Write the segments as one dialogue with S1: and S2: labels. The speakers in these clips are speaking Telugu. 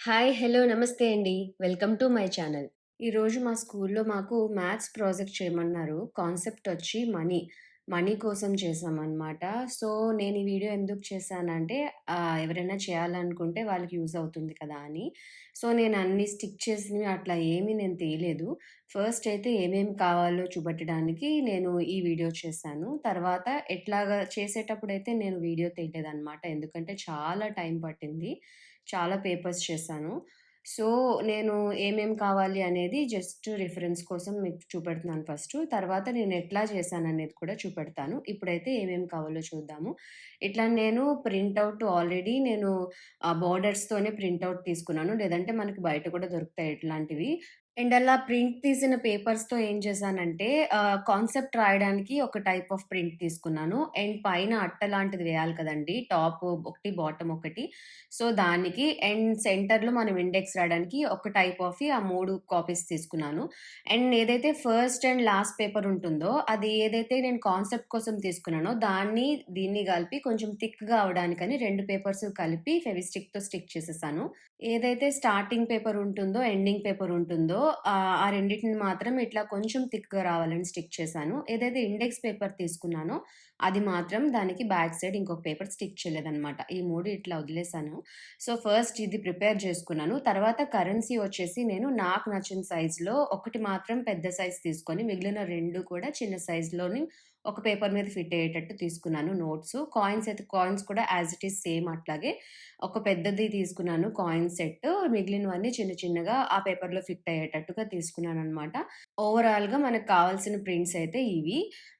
S1: హాయ్! హలో! నమస్తే అండి. Welcome to my channel. ఈరోజు మా స్కూల్‌లో మాకు మ్యాథ్స్ ప్రాజెక్ట్ చేయమన్నారు. కాన్సెప్ట్ వచ్చి మనీ. మనీ కోసం చేసామన్నమాట సో, నేను ఈ వీడియో ఎందుకు చేశానంటే ఎవరైనా చేయాలనుకుంటే వాళ్ళకి యూజ్ అవుతుంది కదా అని. సో, నేను అన్ని స్టిక్ చేసినవి అట్లా ఏమీ నేను తీయలేదు. ఫస్ట్ అయితే ఏమేమి కావాలో చూపెట్టడానికి నేను ఈ వీడియో చేశాను. తర్వాత ఎట్లాగా చేసేటప్పుడు అయితే నేను వీడియో తీయలేదనమాట. ఎందుకంటే చాలా టైం పట్టింది. చాలా పేపర్స్ చేశాను. సో, నేను ఏమేం కావాలి అనేది జస్ట్ రిఫరెన్స్ కోసం మీకు చూపెడుతున్నాను ఫస్ట్ తర్వాత నేను ఎట్లా చేశాననేది కూడా చూపెడతాను. ఇప్పుడైతే ఏమేమి కావాలో చూద్దాము. ఇట్లా నేను ప్రింటౌట్ ఆల్రెడీ నేను ఆహ్, బోర్డర్స్‌తోనే ప్రింటౌట్ తీసుకున్నాను. లేదంటే మనకి బయట కూడా దొరుకుతాయి ఇట్లాంటివి. అండ్ అలా ప్రింట్ తీసిన పేపర్స్‌తో ఏం చేశానంటే ఆహ్, కాన్సెప్ట్ రాయడానికి ఒక టైప్ ఆఫ్ ప్రింట్ తీసుకున్నాను. అండ్ పైన అట్ట లాంటిది వేయాలి కదండీ! టాప్ ఒకటి, బాటమ్ ఒకటి. సో, దానికి అండ్ సెంటర్‌లో మనం ఇండెక్స్ రాయడానికి ఒక టైప్ ఆఫ్‌వి ఆ 3 కాపీస్ తీసుకున్నాను. అండ్ ఏదైతే ఫస్ట్ అండ్ లాస్ట్ పేపర్ ఉంటుందో అది ఏదైతే నేను కాన్సెప్ట్ కోసం తీసుకున్నానో దాన్ని, దీన్ని కలిపి కొంచెం థిక్‌గా అవ్వడానికని 2 పేపర్స్ కలిపి ఫెవిస్టిక్‌తో స్టిక్ చేసేసాను. ఏదైతే స్టార్టింగ్ పేపర్ ఉంటుందో, ఎండింగ్ పేపర్ ఉంటుందో ఆహ్, ఆ రెండిటిని మాత్రం ఇట్లా కొంచెం థిక్‌గా రావాలని స్టిక్ చేశాను. ఏదైతే ఇండెక్స్ పేపర్ తీసుకున్నానో అది మాత్రం దానికి బ్యాక్ సైడ్ ఇంకొక పేపర్ స్టిక్ చేయలేదనమాట. ఈ మూడు ఇట్లా వదిలేసాను. సో, ఫస్ట్ ఇది ప్రిపేర్ చేసుకున్నాను. తర్వాత కరెన్సీ వచ్చేసి నేను నాకు నచ్చిన సైజులో ఒకటి మాత్రం పెద్ద సైజ్ తీసుకొని మిగిలిన రెండు కూడా చిన్న సైజులోని ఒక పేపర్ మీద ఫిట్ అయ్యేటట్టు తీసుకున్నాను నోట్స్. కాయిన్స్ అయితే కాయిన్స్ కూడా యాజ్ ఇట్ ఈస్ సేమ్ అట్లాగే. ఒక పెద్దది తీసుకున్నాను కాయిన్ సెట్. మిగిలినవన్నీ చిన్న చిన్నగా ఆ పేపర్‌లో ఫిట్ అయ్యేటట్టుగా తీసుకున్నాను అనమాట ఓవరాల్‌గా మనకు కావాల్సిన ప్రింట్స్ అయితే ఇవి.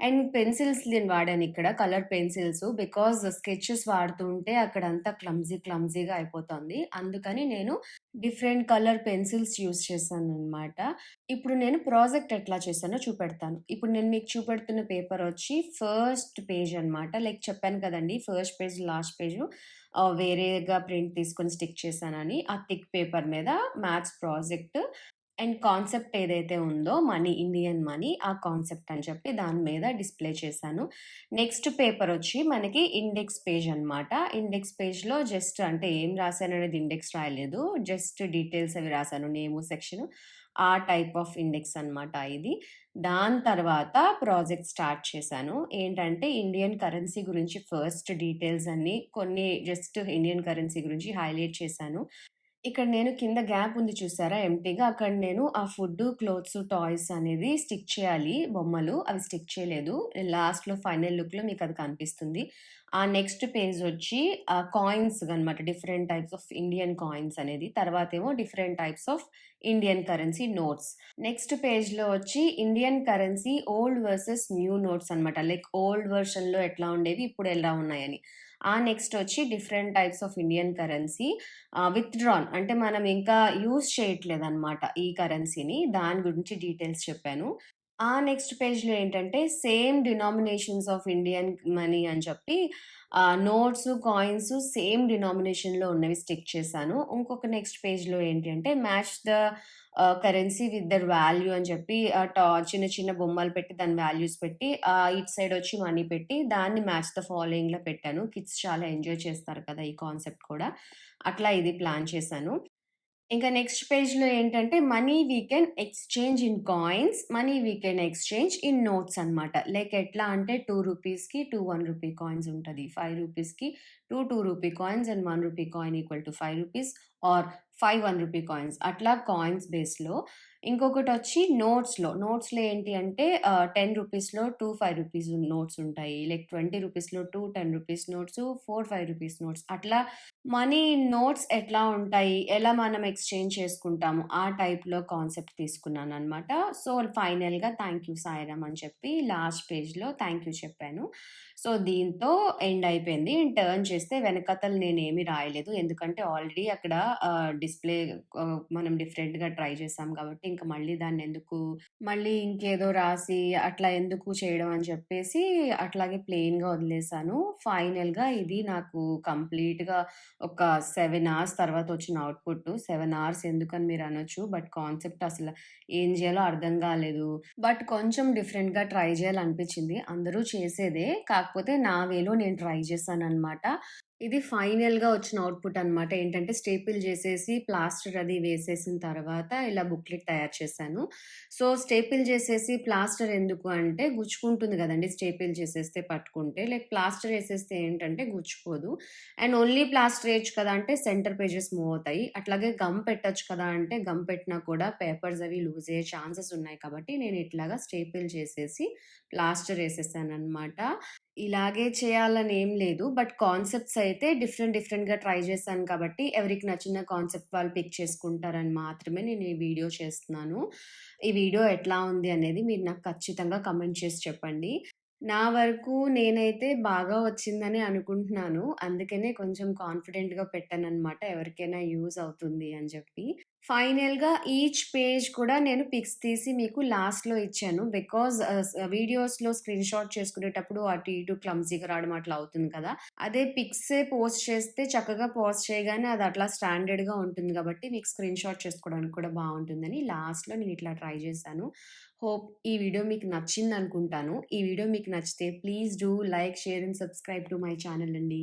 S1: అండ్ పెన్సిల్స్ నేను వాడాను ఇక్కడ కలర్ పెన్సిల్స్. బికాజ్ స్కెచెస్ వాడుతుంటే అక్కడంతా క్లమ్జీ క్లమ్జీగా అయిపోతుంది. అందుకని నేను డిఫరెంట్ కలర్ పెన్సిల్స్ యూస్ చేశాను అనమాట ఇప్పుడు నేను ప్రాజెక్ట్ ఎట్లా చేశానో చూపెడతాను. ఇప్పుడు నేను మీకు చూపెడుతున్న పేపర్ వచ్చి ఫస్ట్ పేజ్ అనమాట. లైక్ చెప్పాను కదండి ఫస్ట్ పేజ్, లాస్ట్ పేజ్ వేరేగా ప్రింట్ తీసుకొని స్టిక్ చేశానని. ఆ థిక్ పేపర్ మీద మ్యాథ్స్ ప్రాజెక్ట్ అండ్ కాన్సెప్ట్ ఏదైతే ఉందో మనీ, ఇండియన్ మనీ ఆ కాన్సెప్ట్ అని చెప్పి దాని మీద డిస్‌ప్లే చేశాను. నెక్స్ట్ పేపర్ వచ్చి మనకి ఇండెక్స్ పేజ్ అనమాట. ఇండెక్స్ పేజ్‌లో జస్ట్ అంటే ఏం రాసాననేది ఇండెక్స్ రాయలేదు. జస్ట్ డీటెయిల్స్ అవి రాసాను. నేము, సెక్షన్ ఆ టైప్ ఆఫ్ ఇండెక్స్ అనమాట ఇది. దాని తర్వాత ప్రాజెక్ట్ స్టార్ట్ చేశాను. ఏంటంటే ఇండియన్ కరెన్సీ గురించి ఫస్ట్ డీటెయిల్స్ అన్నీ కొన్ని జస్ట్ ఇండియన్ కరెన్సీ గురించి హైలైట్ చేశాను. ఇక్కడ నేను కింద గ్యాప్ ఉంది చూసారా ఎంటీగా అక్కడ నేను ఆ ఫుడ్డు, క్లోత్స్, టాయ్స్ అనేది స్టిక్ చేయాలి బొమ్మలు. అవి స్టిక్ చేయలేదు. లాస్ట్‌లో ఫైనల్ లుక్‌లో మీకు అది కనిపిస్తుంది. ఆ నెక్స్ట్ పేజ్ వచ్చి కాయిన్స్ అనమాట. Different types of Indian coins అనేది. తర్వాత ఏమో different types of Indian currency notes. Next పేజ్‌లో వచ్చి Indian currency old versus new notes అనమాట. లైక్ ఓల్డ్ వెర్షన్‌లో ఎట్లా ఉండేవి, ఇప్పుడు ఎలా ఉన్నాయని. ఆ నెక్స్ట్ వచ్చి different types of Indian currency withdrawn అంటే మనం ఇంకా యూజ్ చేయట్లేదనమాట ఈ కరెన్సీని. దాని గురించి డీటెయిల్స్ చెప్పాను. ఆ నెక్స్ట్ పేజ్‌లో ఏంటంటే same denominations of Indian money అని చెప్పి నోట్స్, కాయిన్స్ సేమ్ డినామినేషన్‌లో ఉన్నవి స్టిక్ చేశాను. ఇంకొక నెక్స్ట్ పేజ్‌లో ఏంటి అంటే match the currency with their value అని చెప్పి టా చిన్న చిన్న బొమ్మలు పెట్టి దాని వాల్యూస్ పెట్టి ఇట్ సైడ్ వచ్చి మనీ పెట్టి దాన్ని మ్యాచ్ ద ఫాలోయింగ్‌లో పెట్టాను. కిడ్స్ చాలా ఎంజాయ్ చేస్తారు కదా! ఈ కాన్సెప్ట్ కూడా. అట్లా ఇది ప్లాన్ చేశాను. ఇంకా నెక్స్ట్ పేజ్‌లో ఏంటంటే money we can exchange in coins, money we can exchange in notes అనమాట. లైక్ ఎట్లా అంటే టూ రూపీస్‌కి 2 1 రూపీ కాయిన్స్ ఉంటుంది ఫైవ్ రూపీస్‌కి 2 2 rupee coins and one rupee coin equal to five rupees or 5 1 rupee coins అట్లా కాయిన్స్ బేస్‌లో. ఇంకొకటి వచ్చి నోట్స్‌లో. నోట్స్‌లో ఏంటి అంటే టెన్ రూపీస్‌లో 2 5 రూపీస్ నోట్స్ ఉంటాయి. లైక్ 20 రూపీస్‌లో 2 10 రూపీస్ నోట్స్, 4 5 రూపీస్ నోట్స్ అట్లా మనీ నోట్స్ ఎట్లా ఉంటాయి, ఎలా మనం ఎక్స్‌చేంజ్ చేసుకుంటాము ఆ టైప్‌లో కాన్సెప్ట్ తీసుకున్నాను అనమాట సో, ఫైనల్‌గా థ్యాంక్ యూ సాయిరామ్ అని చెప్పి లాస్ట్ పేజ్‌లో థ్యాంక్ యూ చెప్పాను. సో, దీంతో ఎండ్ అయిపోయింది. టర్న్ చేస్తే వెనకతలు నేనేమి రాయలేదు. ఎందుకంటే ఆల్రెడీ అక్కడ డిస్‌ప్లే మనం డిఫరెంట్‌గా ట్రై చేసాం కాబట్టి ఇంక మళ్ళీ దాన్ని ఎందుకు మళ్ళీ ఇంకేదో రాసి అట్లా ఎందుకు చేయడం అని చెప్పేసి అట్లాగే ప్లెయిన్‌గా వదిలేసాను. ఫైనల్‌గా ఇది నాకు కంప్లీట్‌గా ఒక సెవెన్ అవర్స్ తర్వాత వచ్చిన అవుట్‌పుట్. సెవెన్ అవర్స్ ఎందుకని మీరు అనొచ్చు బట్ కాన్సెప్ట్ అసలు ఏం చేయాలో అర్థం కాలేదు. బట్ కొంచెం డిఫరెంట్‌గా ట్రై చేయాలనిపించింది. అందరూ చేసేదే. కాకపోతే నా వేలో నేను ట్రై చేశాను అనమాట ఇది ఫైనల్‌గా వచ్చిన అవుట్‌పుట్ అనమాట. ఏంటంటే స్టేపిల్ చేసేసి, ప్లాస్టర్ అది వేసేసిన తర్వాత ఇలా బుక్లెట్ తయారు చేశాను. సో, స్టేపిల్ చేసేసి ప్లాస్టర్ ఎందుకు అంటే గుచ్చుకుంటుంది కదండి స్టేపిల్ చేసేస్తే పట్టుకుంటే. లైక్ ప్లాస్టర్ వేసేస్తే ఏంటంటే గుచ్చుకోదు. అండ్ ఓన్లీ ప్లాస్టర్ వేయచ్చు కదా! అంటే సెంటర్ పేజెస్ మూవ్ అవుతాయి. అట్లాగే గమ్ పెట్టచ్చు కదా! అంటే గమ్ పెట్టినా కూడా పేపర్స్ అవి లూజ్ అయ్యే ఛాన్సెస్ ఉన్నాయి కాబట్టి నేను ఇట్లాగా స్టేపిల్ చేసేసి ప్లాస్టర్ వేసేసాను అనమాట ఇలాగే చేయాలని ఏం లేదు. బట్ కాన్సెప్ట్స్ అయితే డిఫరెంట్ డిఫరెంట్‌గా ట్రై చేశాను కాబట్టి ఎవరికి నచ్చిన కాన్సెప్ట్ వాళ్ళు పిక్ చేసుకుంటారని మాత్రమే నేను ఈ వీడియో చేస్తున్నాను. ఈ వీడియో ఎట్లా ఉంది అనేది మీరు నాకు ఖచ్చితంగా కమెంట్ చేసి చెప్పండి. నా వరకు నేనైతే బాగా వచ్చిందని అనుకుంటున్నాను. అందుకనే కొంచెం కాన్ఫిడెంట్‌గా పెట్టాను అనమాట ఎవరికైనా యూజ్ అవుతుంది అని చెప్పి. ఫైనల్‌గా ఈచ్ పేజ్ కూడా నేను పిక్స్ తీసి మీకు లాస్ట్‌లో ఇచ్చాను. బికాజ్ వీడియోస్లో స్క్రీన్ షాట్ చేసుకునేటప్పుడు అటు ఇటు క్లమ్జీగా రావడం అట్లా అవుతుంది కదా! అదే పిక్సే పోస్ట్ చేస్తే చక్కగా పోస్ట్ చేయగానే అది అట్లా స్టాండర్డ్‌గా ఉంటుంది కాబట్టి మీకు స్క్రీన్ షాట్ చేసుకోవడానికి కూడా బాగుంటుందని లాస్ట్‌లో నేను ఇట్లా ట్రై చేశాను. హోప్ ఈ వీడియో మీకు నచ్చింది అనుకుంటాను ఈ వీడియో మీకు నచ్చితే please do like, share and subscribe to my channel అండి.